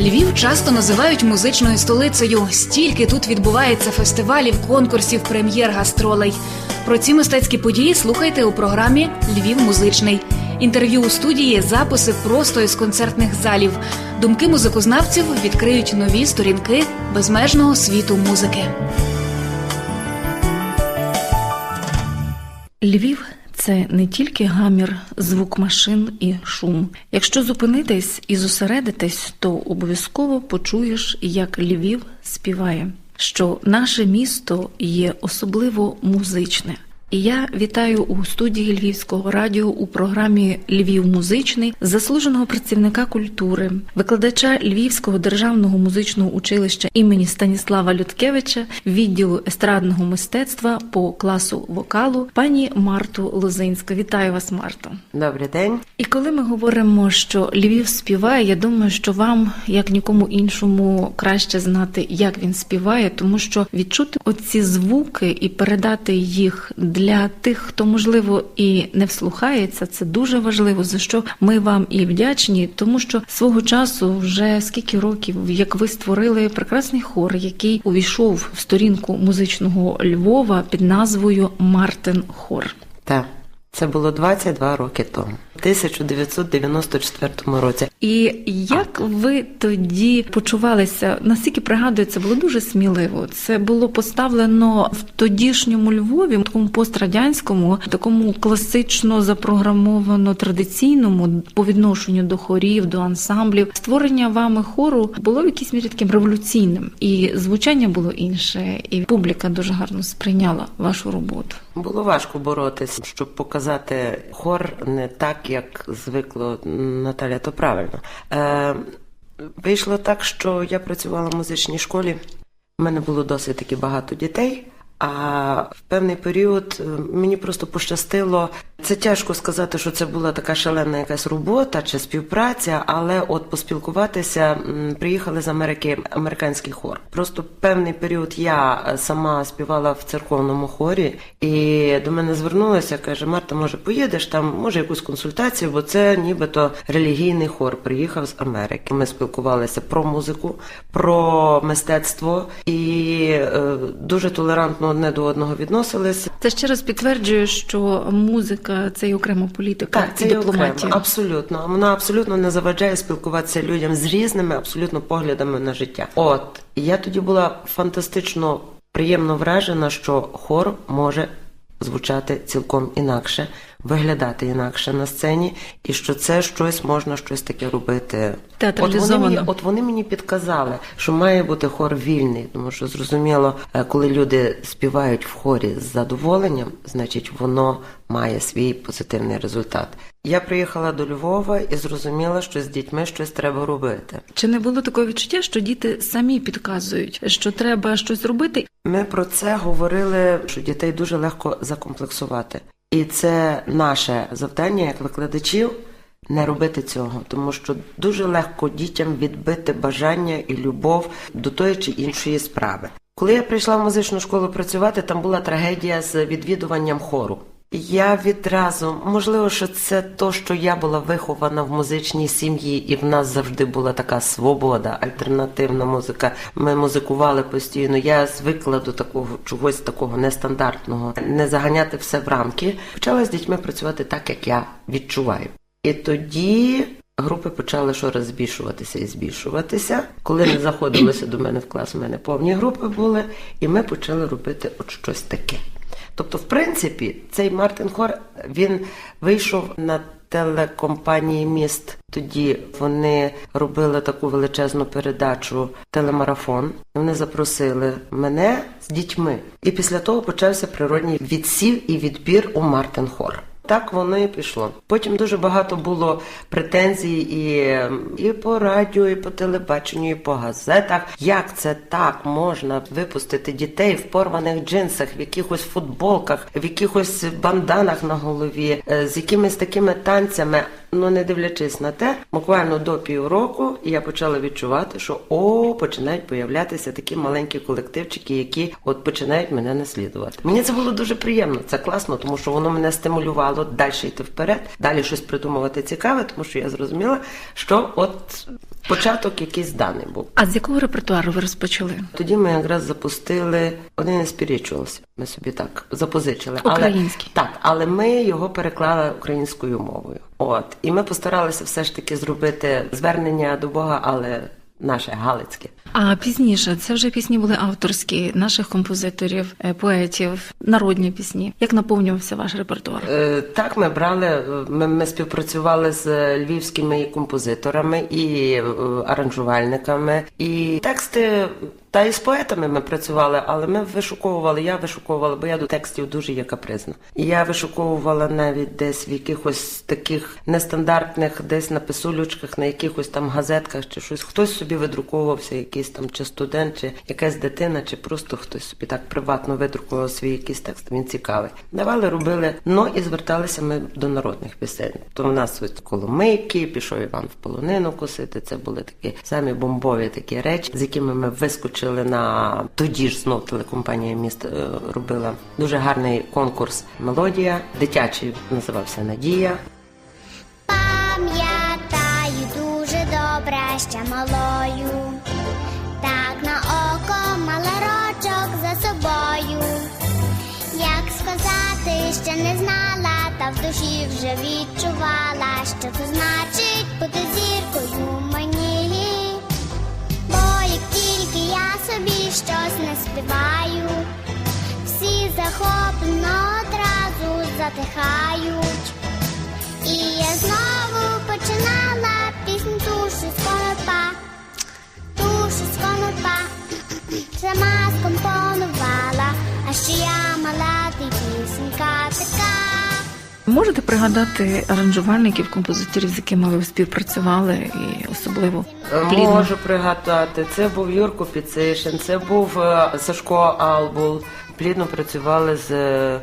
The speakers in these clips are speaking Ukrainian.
Львів часто називають музичною столицею. Стільки тут відбувається фестивалів, конкурсів, прем'єр, гастролей. Про ці мистецькі події слухайте у програмі Львів музичний. Інтерв'ю у студії, записи просто із концертних залів. Думки музикознавців відкриють нові сторінки безмежного світу музики. Львів це не тільки гамір, звук машин і шум. Якщо зупинитись і зосередитись, то обов'язково почуєш, як Львів співає, що наше місто є особливо музичне. І я вітаю у студії Львівського радіо у програмі Львів музичний заслуженого працівника культури, викладача Львівського державного музичного училища імені Станіслава Людкевича, відділу естрадного мистецтва по класу вокалу, пані Марту Лозинська. Вітаю вас, Марто. Добрий день. І коли ми говоримо, що Львів співає, я думаю, що вам, як нікому іншому, краще знати, як він співає, тому що відчути оці звуки і передати їх для тих, хто можливо і не вслухається, це дуже важливо. За що ми вам і вдячні, тому що свого часу вже скільки років, як ви створили прекрасний хор, який увійшов в сторінку музичного Львова під назвою Мартин Хор. Так, це було 22 роки тому, в 1994 році. І як ви тоді почувалися? Наскільки пригадую, це було дуже сміливо. Це було поставлено в тодішньому Львові, такому пострадянському, такому класично запрограмовано традиційному по відношенню до хорів, до ансамблів. Створення вами хору було в якійсь мірі таким революційним, і звучання було інше, і публіка дуже гарно сприйняла вашу роботу. Було важко боротися, щоб показати хор не так, як звикло Наталя, то правильно. Е, Вийшло так, що я працювала в музичній школі. У мене було досить таки багато дітей. А в певний період е, мені просто пощастило. Це тяжко сказати, що це була така шалена якась робота чи співпраця, але от поспілкуватися приїхали з Америки американський хор. Просто певний період я сама співала в церковному хорі, і до мене звернулася, каже: Марта, може, поїдеш там, може якусь консультацію, бо це нібито релігійний хор приїхав з Америки. Ми спілкувалися про музику, про мистецтво і е, дуже толерантно одне до одного відносилися. Це ще раз підтверджує, що музика це й окрема політика Так, це дипломатія. окремо, абсолютно. Вона абсолютно не заважає спілкуватися людям з різними абсолютно поглядами на життя. От я тоді була фантастично приємно вражена, що хор може звучати цілком інакше, виглядати інакше на сцені, і що це щось можна щось таке робити. От вони, Театралізовано. мені, от вони мені підказали, що має бути хор вільний, тому що зрозуміло, е, коли люди співають в хорі з задоволенням, значить воно має свій позитивний результат. Я приїхала до Львова і зрозуміла, що з дітьми щось треба робити. Чи не було такого відчуття, що діти самі підказують, що треба щось робити? Ми про це говорили, що дітей дуже легко закомплексувати. І це наше завдання як викладачів не робити цього, тому що дуже легко дітям відбити бажання і любов до тої чи іншої справи. Коли я прийшла в музичну школу працювати, там була трагедія з відвідуванням хору. Я відразу, можливо, що це то, що я була вихована в музичній сім'ї, і в нас завжди була така свобода, альтернативна музика. Ми музикували постійно. Я звикла до такого чогось такого нестандартного, не заганяти все в рамки. Почала з дітьми працювати так, як я відчуваю. І тоді групи почали щораз збільшуватися і збільшуватися. Коли не заходилося до мене в клас, у мене повні групи були, і ми почали робити от щось таке. Тобто, в принципі, цей Мартин Хор він вийшов на телекомпанії Міст. Тоді вони робили таку величезну передачу телемарафон. Вони запросили мене з дітьми. І після того почався природній відсів і відбір у Мартин Хор. Так воно і пішло. Потім дуже багато було претензій і, і по радіо, і по телебаченню, і по газетах. Як це так можна випустити дітей в порваних джинсах, в якихось футболках, в якихось банданах на голові, е, з якимись такими танцями? Ну, не дивлячись на те, буквально до півроку я почала відчувати, що о, починають появлятися такі маленькі колективчики, які от починають мене наслідувати. Мені це було дуже приємно, це класно, тому що воно мене стимулювало далі йти вперед, далі щось придумувати цікаве, тому що я зрозуміла, що от Початок якийсь даний був. А з якого репертуару ви розпочали? Тоді ми якраз запустили один із spirituals. Ми собі так запозичили. Український. Але, так, але ми його переклали українською мовою. От і ми постаралися все ж таки зробити звернення до Бога, але наше галицьке. А пізніше це вже пісні були авторські наших композиторів, е, поетів, народні пісні. Як наповнювався ваш репертуар? Е, Так, ми брали, е, ми, ми співпрацювали з львівськими композиторами, і аранжувальниками, і тексти. Та і з поетами ми працювали, але ми вишуковували, я вишуковувала, бо я до текстів дуже є капризна. І я вишуковувала навіть десь в якихось таких нестандартних, десь на писулючках, на якихось там газетках чи щось. Хтось собі видруковувався, якийсь там чи студент, чи якась дитина, чи просто хтось собі так приватно видрукував свій якийсь текст. Він цікавий. Давали, робили. Ну і зверталися ми до народних пісень. То в нас ось коломийки, пішов Іван в полонину косити. Це були такі самі бомбові такі речі, з якими ми вискочили на тоді ж знов телекомпанія міст е, робила дуже гарний конкурс. Мелодія дитячий називався Надія. Пам'ятаю дуже добре, ще малою. Так на око мала рочок за собою. Як сказати, ще не знала, та в душі вже відчувала, що це значить бути зіркою мені. Я собі щось не співаю, всі захоплено одразу затихають. І я знову починала пісню тушу з конопа, тушу з конопа, сама скомпонувала, а ще я мала ти пісенька така. Можете пригадати аранжувальників, композиторів, з якими ви співпрацювали, і особливо плідно? Можу пригадати. Це був Юрко Піцишин, це був е, Сашко Албул. Плідно працювали з е,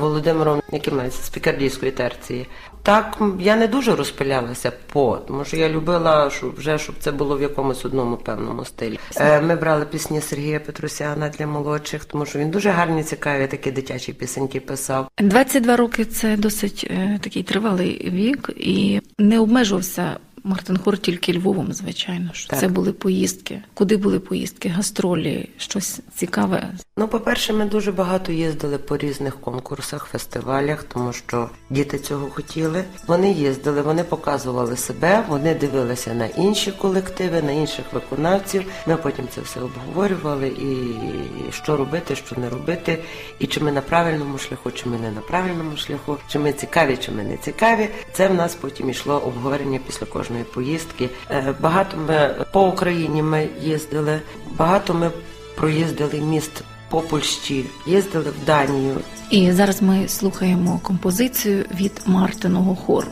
Володимиром, Якимець з пікардійської терції. Так, я не дуже розпилялася по, тому що я любила, щоб вже щоб це було в якомусь одному певному стилі. Е, Ми брали пісні Сергія Петросяна для молодших, тому що він дуже гарні, цікаві такі дитячі пісеньки писав. 22 роки це досить е, такий тривалий вік, і не обмежувався Мартин Хор тільки Львовом, звичайно. Що Так. це були поїздки. Куди були поїздки? Гастролі, щось цікаве. Ну, по-перше, ми дуже багато їздили по різних конкурсах, фестивалях, тому що діти цього хотіли. Вони їздили, вони показували себе, вони дивилися на інші колективи, на інших виконавців. Ми потім це все обговорювали і що робити, що не робити, і чи ми на правильному шляху, чи ми не на правильному шляху, чи ми цікаві, чи ми не цікаві. Це в нас потім йшло обговорення після кожної поїздки. Е, Багато ми по Україні ми їздили, багато ми проїздили міст по Польщі, їздили в Данію. І зараз ми слухаємо композицію від Мартиного хору.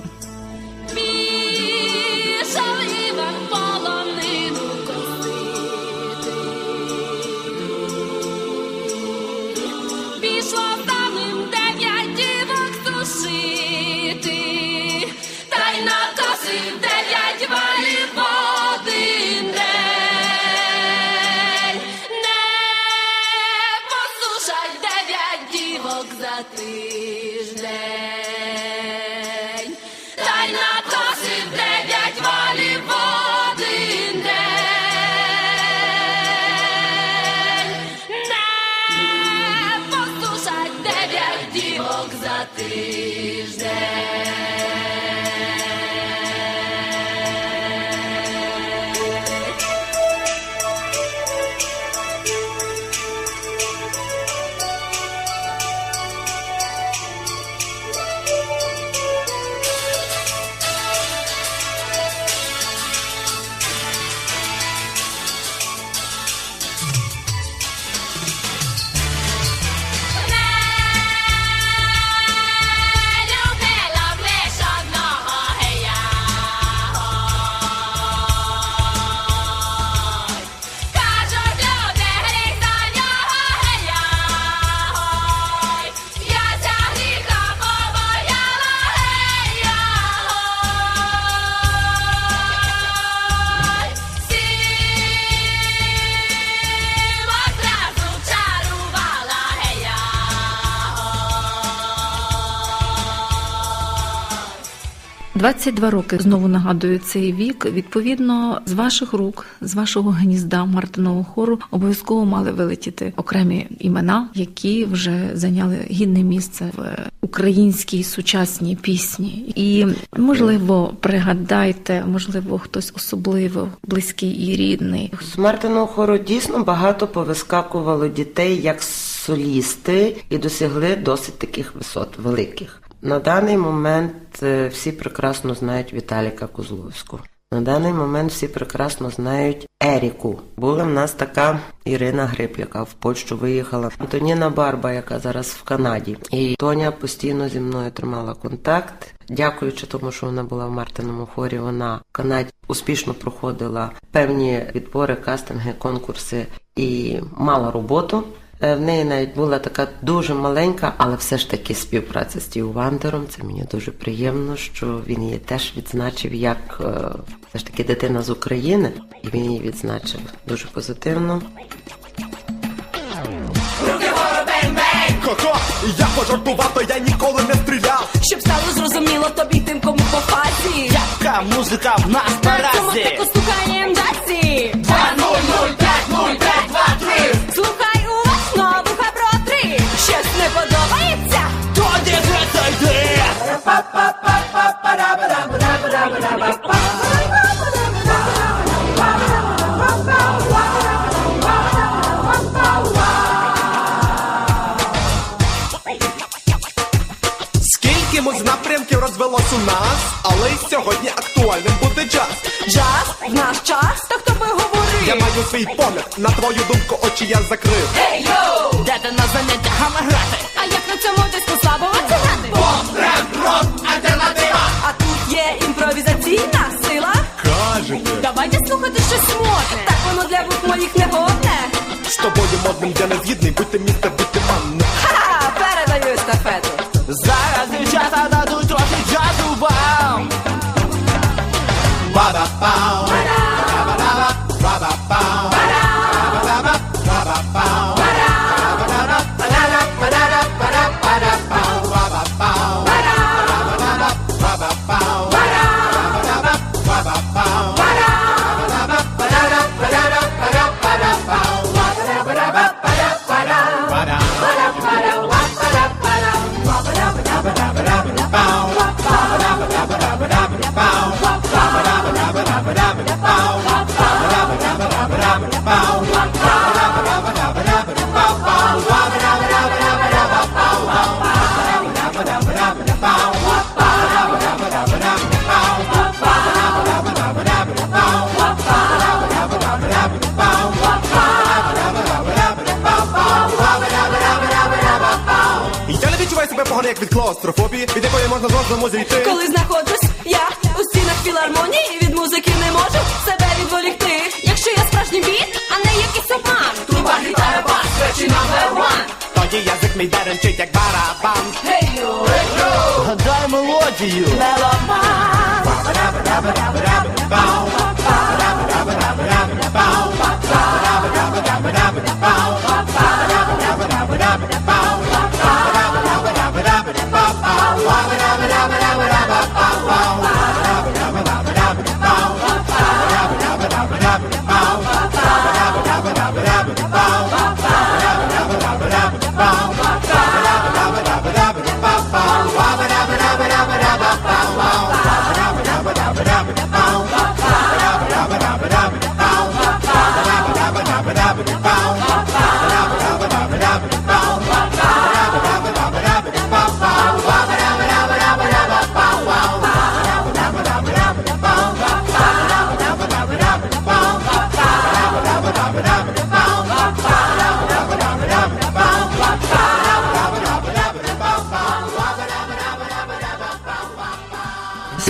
22 роки знову нагадую цей вік. Відповідно, з ваших рук, з вашого гнізда Мартинового хору обов'язково мали вилетіти окремі імена, які вже зайняли гідне місце в українській сучасній пісні. І можливо, пригадайте, можливо, хтось особливо близький і рідний. З Мартиного хору дійсно багато повискакувало дітей як солісти і досягли досить таких висот великих. На даний момент е, всі прекрасно знають Віталіка Козловського. На даний момент всі прекрасно знають Еріку. Була в нас така Ірина Гриб, яка в Польщу виїхала. Антоніна Барба, яка зараз в Канаді. І Тоня постійно зі мною тримала контакт. Дякуючи тому, що вона була в Мартиному хорі, вона в Канаді успішно проходила певні відбори, кастинги, конкурси і мала роботу. Е, В неї навіть була така дуже маленька, але все ж таки співпраця з Тіо Вандером. Це мені дуже приємно, що він її теж відзначив як е, все ж таки дитина з України, і він її відзначив дуже позитивно. Хо-хо, я пожартував, то я ніколи не стріляв. Щоб стало зрозуміло тобі тим, кому по фазі. Яка музика в нас На цьому таку свій погляд, на твою думку очі я закрив. Ей, йоу! Де ти на заняттях грати? А як на цьому диску слабо оцінати? альтернатива. А тут є імпровізаційна сила. Кажете, Давайте слухати щось модне. Так воно для вух моїх не годне. з тобою модним я не згідний, будьте місце, будьте відчуваю себе погано, як від клаустрофобії, від якої можна з розуму зійти. Коли знаходжусь я у стінах філармонії, від музики не можу себе відволікти. Якщо я справжній біт, а не якийсь обман. Труба, гітара, бас, речі номер ван. Тоді язик мій деренчить, як барабан. Гей, йо, Гадай мелодію. меломан. Rama Rama Rama Rama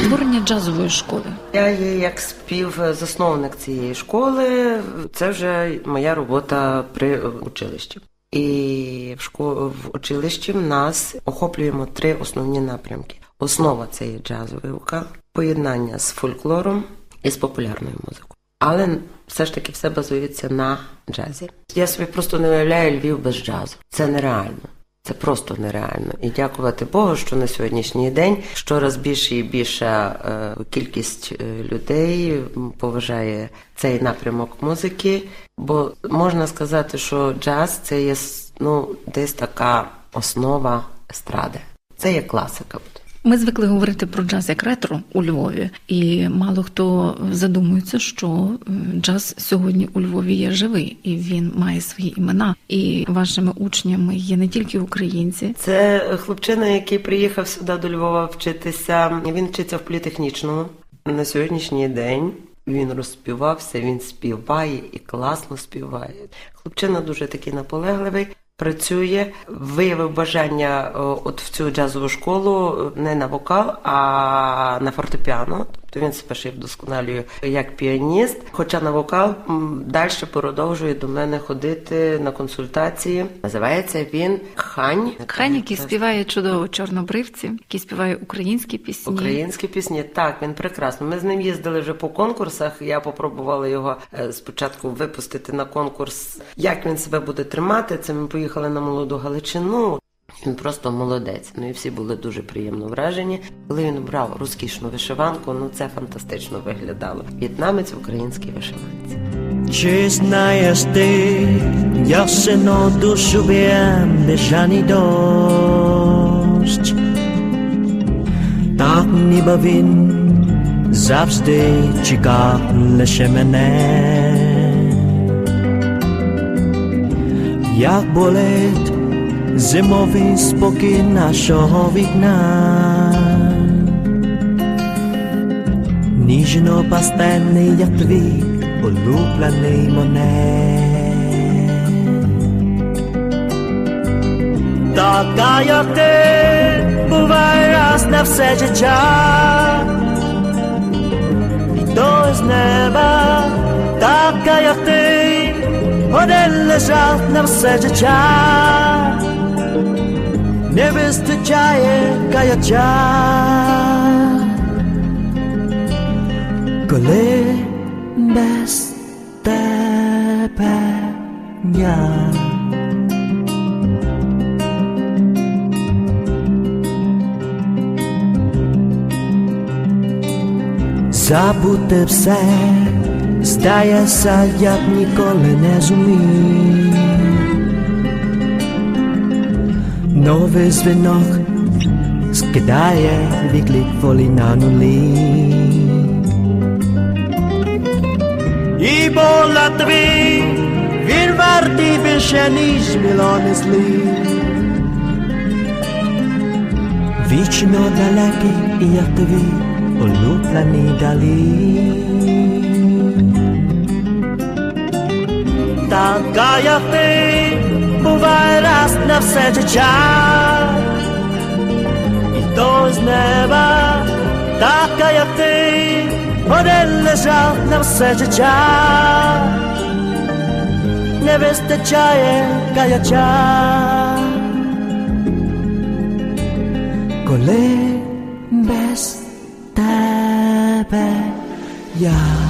Створення джазової школи. Я є як співзасновник цієї школи. Це вже моя робота при училищі. І в школ... в училищі в нас охоплюємо три основні напрямки. Основа це є джазовий вокал, поєднання з фольклором і з популярною музикою. Але все ж таки все базується на джазі. Я собі просто не уявляю Львів без джазу. Це нереально. Це просто нереально. І дякувати Богу, що на сьогоднішній день щораз більше і більше е, кількість е, людей поважає цей напрямок музики. Бо можна сказати, що джаз це є ну, десь така основа естради. Це є класика. Ми звикли говорити про джаз як ретро у Львові, і мало хто задумується, що е, джаз сьогодні у Львові є живий, і він має свої імена. І вашими учнями є не тільки українці, Це хлопчина, який приїхав сюди до Львова вчитися. Він вчиться в політехнічному. На сьогоднішній день він розспівався, він співає і класно співає. Хлопчина дуже такий наполегливий. Працює, виявив бажання от в цю джазову школу е, не на вокал, а на фортепіано. Тобто він себе ще вдосконалює як піаніст. Хоча на вокал далі продовжує до мене ходити на консультації. Називається він Хань. Хань, який співає чудово чорнобривці, який співає українські пісні. Українські пісні, так, він прекрасно. Ми з ним їздили вже по конкурсах. Я попробувала його е, спочатку випустити на конкурс. Як він себе буде тримати? Це ми поїхали на молоду Галичину. Він просто молодець. Ну і всі були дуже приємно вражені. Коли він обрав розкішну вишиванку, ну це фантастично виглядало. В'єтнамець в українській вишиванці. Чи знаєш ти, ясено душу б'єм бежаний дощ, так ніби він завжди чекав лише мене. Як болить зимовий спокій нашого вікна. Ніжно пастельний, як твій улюблений монет. Така, як ти, буває раз на все життя. І то з неба, така, як ти, один лежав на все життя. Не вистачає каяття. коли без тебе я. Забути все, здається, я б ніколи не зумів. Новий дзвінок скидає відклик волі на нулі. І була тобі, він вартий більше, ніж мільйони слів. Вічно далекий, і я тобі улюблений далі. Така, як ти, буває раз на все життя. І то з неба, така, як ти, один лежав на все життя, не вистачає каяча, коли без тебе я.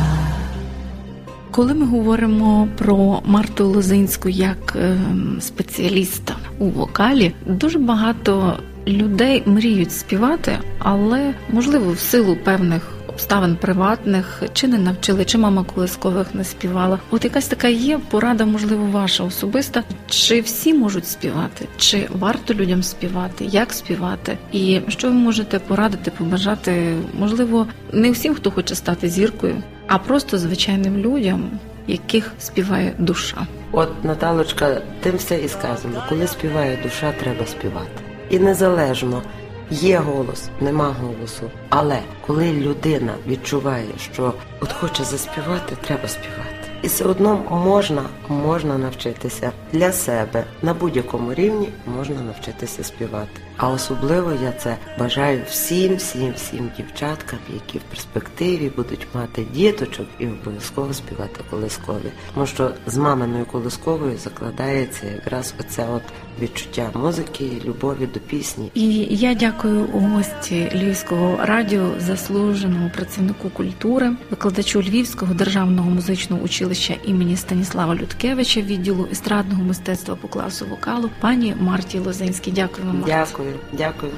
Коли ми говоримо про Марту Лозинську як ем, спеціаліста у вокалі, дуже багато людей мріють співати, але можливо в силу певних обставин приватних чи не навчили, чи мама колискових не співала. От якась така є порада, можливо, ваша особиста. Чи всі можуть співати, чи варто людям співати, як співати, і що ви можете порадити, побажати, можливо, не всім, хто хоче стати зіркою, а просто звичайним людям, яких співає душа. От, Наталочка, тим все і сказано. Коли співає душа, треба співати. І незалежно, є голос, нема голосу. Але коли людина відчуває, що от хоче заспівати, треба співати. І все одно можна, можна навчитися для себе на будь-якому рівні можна навчитися співати. А особливо я це бажаю всім, всім, всім дівчаткам, які в перспективі будуть мати діточок і обов'язково співати колискові. Тому що з маминою колисковою закладається якраз оця от відчуття музики, любові до пісні. І я дякую гості Львівського радіо, заслуженому працівнику культури, викладачу Львівського державного музичного училища імені Станіслава Людкевича, відділу естрадного мистецтва по класу вокалу, пані Марті Лозинській. Дякую вам. Марті. Дякую, дякую.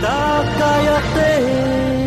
така як ти,